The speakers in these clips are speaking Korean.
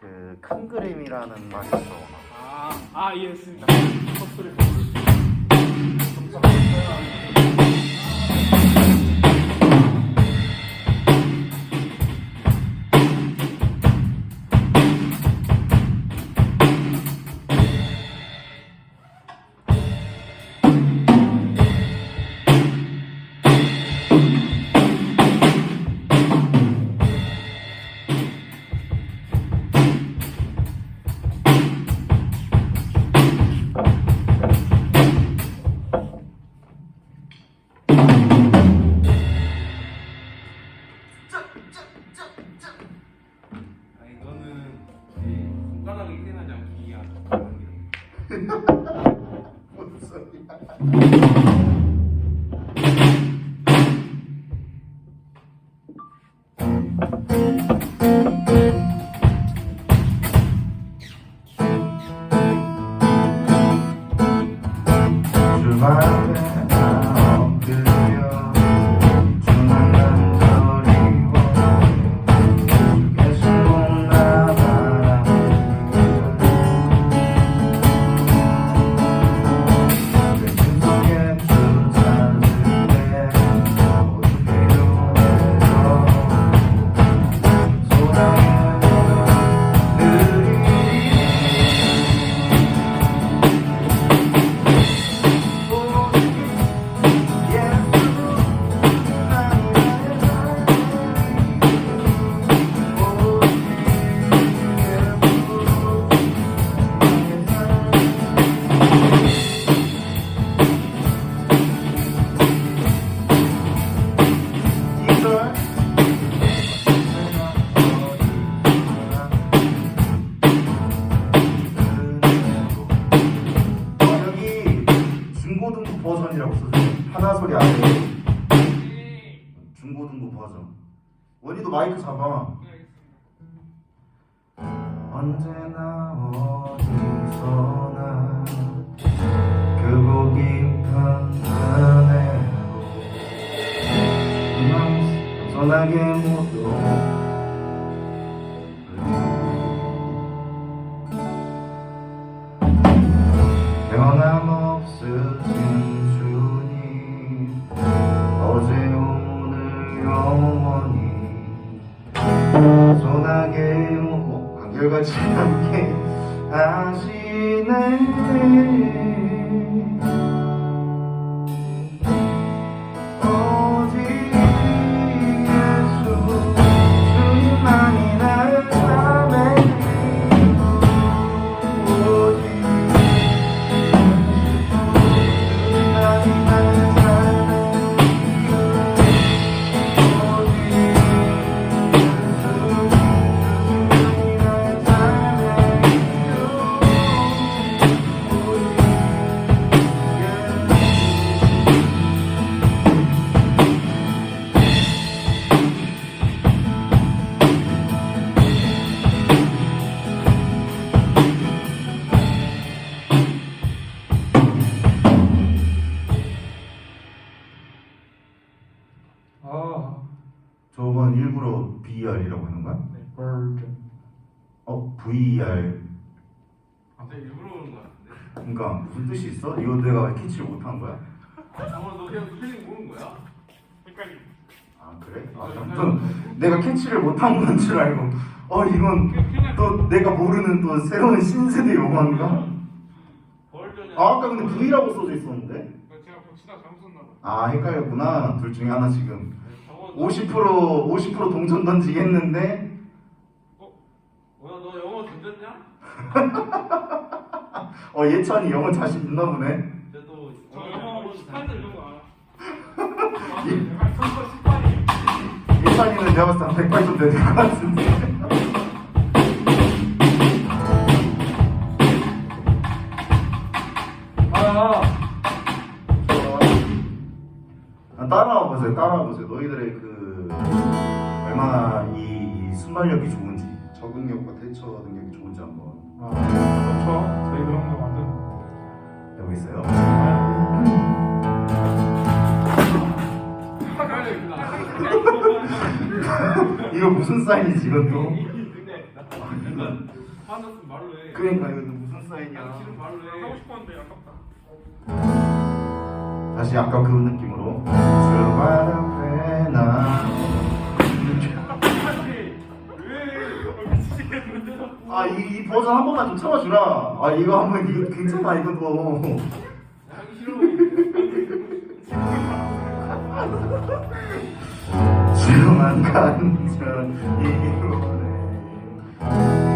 그 큰 그림이라는 말이 있어. 아, 아 이해했습니다. 컵소리 소나게 뭐 한결같이 함께 하시네 VR이라고 하는 거야? 네, 버전. 어? VR 갑자기 일부러 그런 거 같은데. 그러니까 무슨 뜻이 있어? 이거 내가 캐치를 못한 거야? 잠깐만 너 그냥 스펠링 모르는 거야? 헷갈리. 아 그래? 아 아무튼 내가 캐치를 못한 건 줄 알고 어 이건 또 내가 모르는 또 새로운 신세대 용어인가? 아 아까 근데 V라고 써져 있었는데 제가 고치다 잘못 썼나 봐. 아 헷갈렸구나 둘 중에 하나 지금 50% 50% 동전 던지기 했는데 뭐야 너 영어 던졌냐? 어 예찬이 영어 자신 있나 보네 저 영어 18도 이런 거 알아. 선거 18이에요. 예찬이는 내가 봤을 때 180점 될것 같은데 저를 따라보세요. 너희들의 그 얼마나 이, 이 순발력이 좋은지 적응력과 대처 능력이 좋은지 한번 아, 그렇죠. 저희 그런 거 완전. 해보고 있어요. 네. 이거 무슨 사인이지 이건 또? 네. 화났으면 말로 해. 그러니까 이건 무슨 사인이야? 지금 말로 해. 하고 싶었는데 아깝다. 다시 아까 그 느낌으로 아, 이, 이 버전 한 번만 좀 참아주라. 아, 이거 한 번, 이거 괜찮아, 이거 뭐. 지금만 간절히 원해.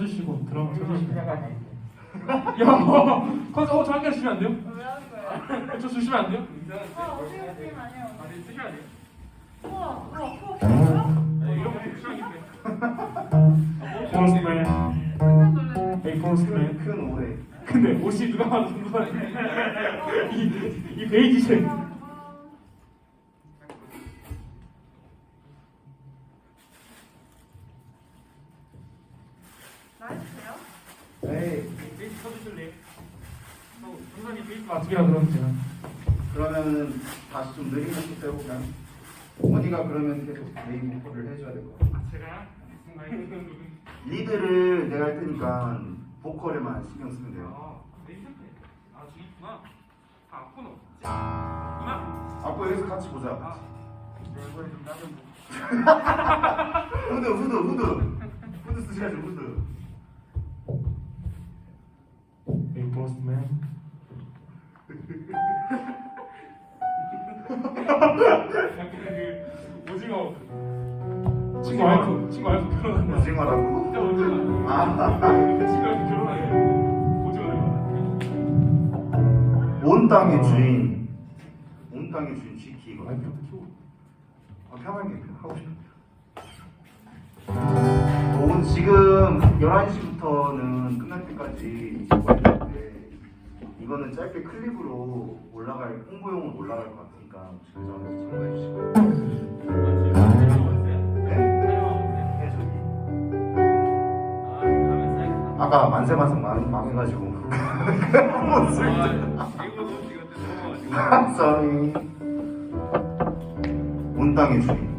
쳐주시고 드럼 쳐주시고 야 컨서 어 저한테 주시면 안 돼요? 왜 하는 거예요? 저 주시면 안 돼요? 와, 어디 팀 아니에요? 아니 쓰시면 안 돼요? 우와, 우와, 우와, 이런 거 깜짝 놀랐네. 에이 포스맨 큰 오해. 근데 옷이 누가 봐도 누가 이, 이 베이지색 나이스요? 에이 쳐주실래요? 맞추기라 그러면 제가 그러면은 다시 좀 느린 목소리 해볼까요? 원희가 그러면 계속 메인 보컬을 해줘야 될 것 같아. 아 제가요? 리드를 내가 할 테니까 보컬에만 신경 쓰면 돼요. 아 베이지 아아 앞으로 있구나 앞으로 여기서 같이 보자. 아 이번에 좀 나좀 후드 후드 후드 후드 쓰셔야죠 후드. 그 오징어 친구 와이프 친구 와이프 결혼한다. 오징어라고? 진짜 오징어 아. 친구 와이프 결혼하네 오징어 온 땅의 주인. 온 땅의 주인 GT 이거. 와이프도 키우고 아, 편하게 하고 싶은데. 온 지금 11시부터는 끝날 때까지 이거는 짧게 클립으로 올라갈 홍보용으로 올라갈 것 같으니까 그 점에서 참고해 주시고요. 네? 네, 저기. 아까 만세 만성 망, 망해가지고 sorry 온 땅의 주인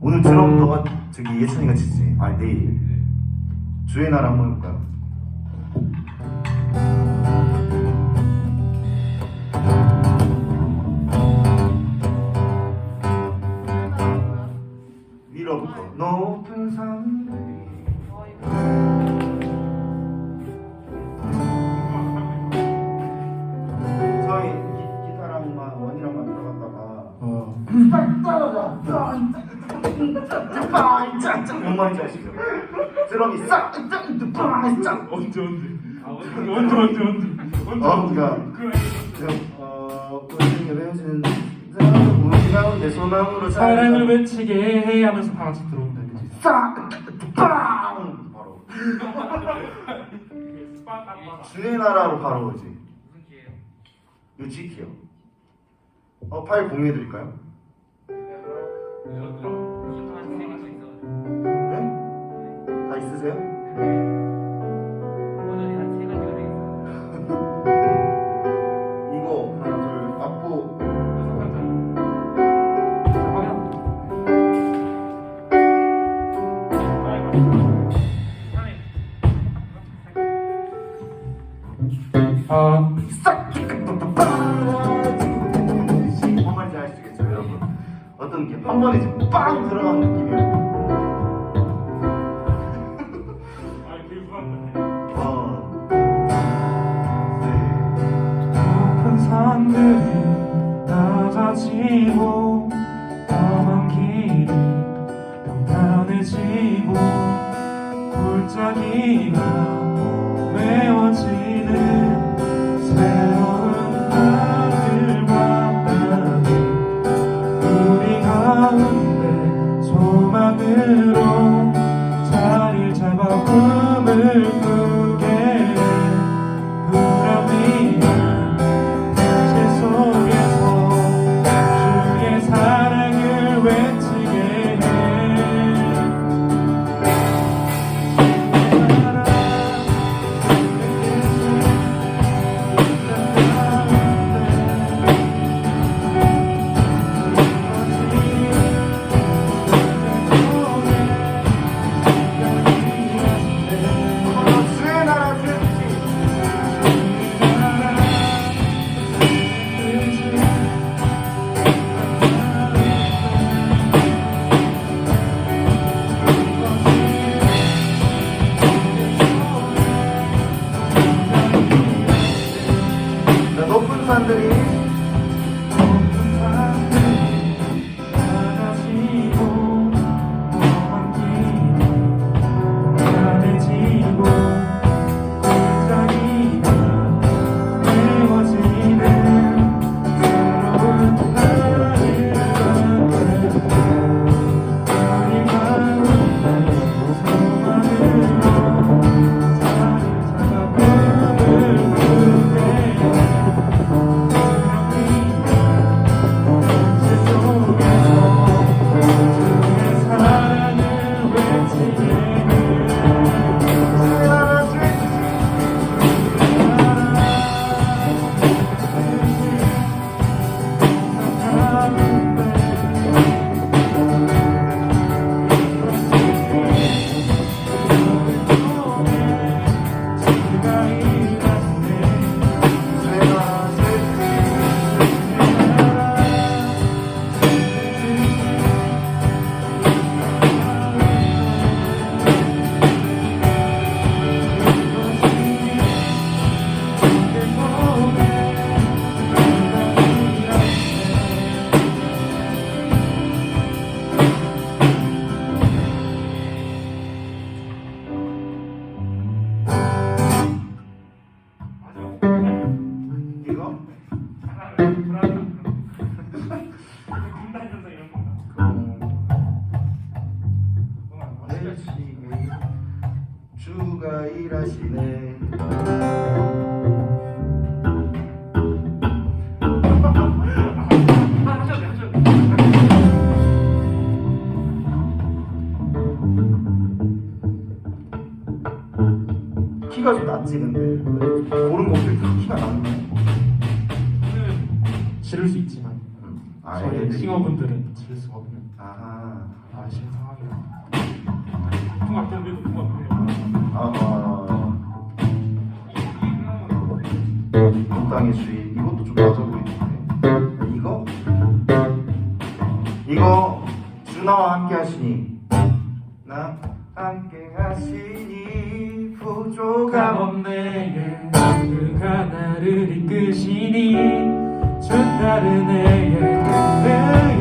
오늘 드럼 너가 저기 예찬이가 치지? 아니 내일 주의 날 한번 해볼까요? 밀어부터 높은 산들이 어, 뭔 말인지 아시죠? 드럼이 싹 짱짱짱 언제 언제 아 언제 언제 언제 언제 어, 그러니까 어, 우리가 외워지는 우리 가운데 소나무로 사랑을 외치게 해 하면서 다 같이 들어온다 그지 싹 빵! 바로 주의 나라로 바로 오지 지키요 어 파일 공유해 드릴까요? 네? 다 있으세요? 이거 하나 둘 악보 아 싹! 한 번에 지금 빵 들어간 느낌이에요 어. 네. 높은 산들이 낮아지고 험한 길이 평탄해지고 골짜기가 지 근데 고른 목소리 키가 낮네 지를 수 있지만. 아, 저희 애들이- 싱어분들은 지를 수가 없는 아하 아쉬운 상황이라 통화 때문에 통화 때문에 아하 땅의 주인 이것도 좀 맞아 보이는데. 이거? 이거 주나와 함께 하시니. 나 함께 하시니 부족함 감없네. 그가 나를 이끄시니 주다른 애의 그의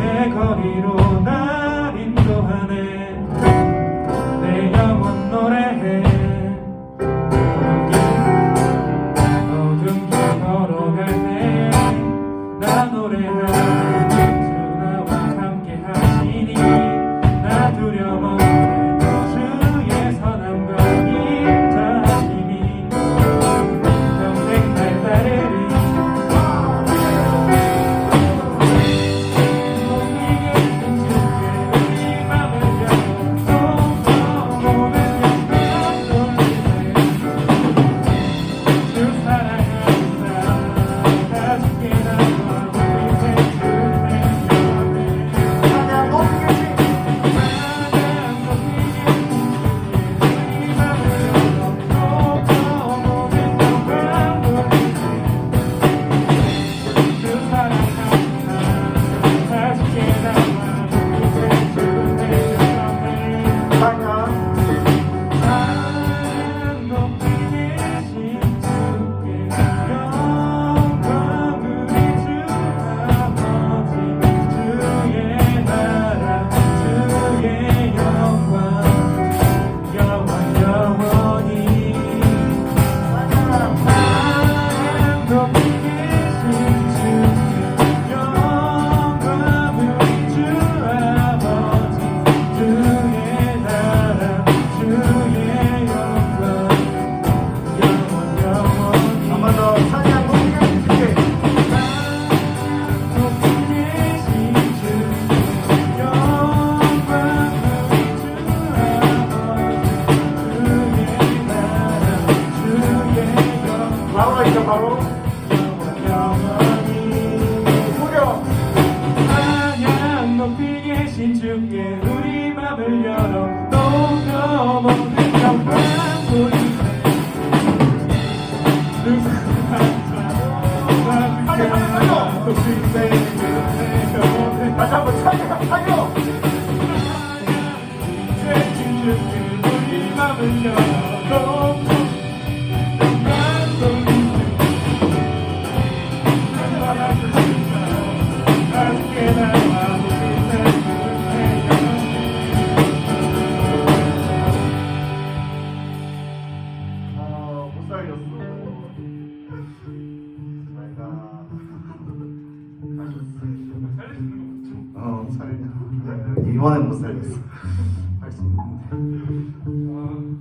있는데.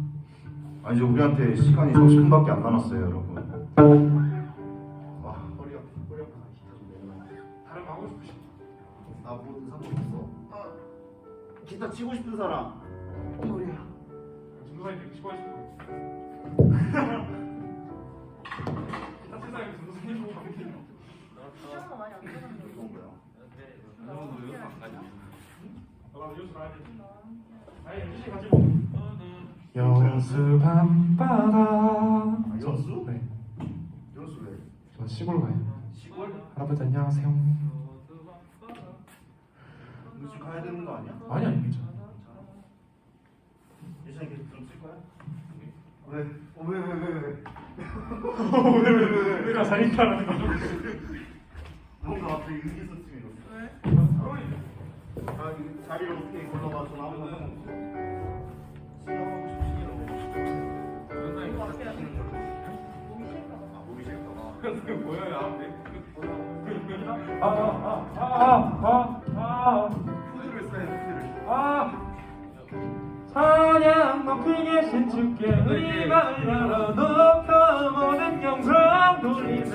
아 이제 우리한테 시간이 30분밖에 안 남았어요, 여러분. 와 허리 아파, 허리 아파. 기타 좀 내려놔. 다른 거 하고 싶으시 나 뭐든 상관없어. 아, 기타 치고 싶은 사람. 허리야. 전도사님 싶어 하시고 기타 세상에 전도사님 보고 가면 돼요 시간가 많이 안 되는데. 이건 뭐야? 이 정도 이렇게 안 가지. 너가 이어서 가야 여수 밤바다 아, 여수? 네, 여수 왜? 저 시골 가요 시골? 할아버지 안녕하세요 너 지금 가야 되는 거 아니야? 아니 아니 괜찮아 예전에 계속 좀쓸 거야? 왜? 어, 왜, 왜, 왜, 왜? 내가 살인자라는 거죠 뭔가 갑자기 의기소침이. 왜? 아, 이 자리로 이렇게 걸어가서 나오는 수영하고 싶으시면 연상이 어떻게 하시는 걸로 아 몸이 싫까봐 근데 뭐야 앞에 아아아아아아 스트를 써야 스트를 아 찬양만 크게 신축해 우리 마을 열어놓고 모든 영상 돌리네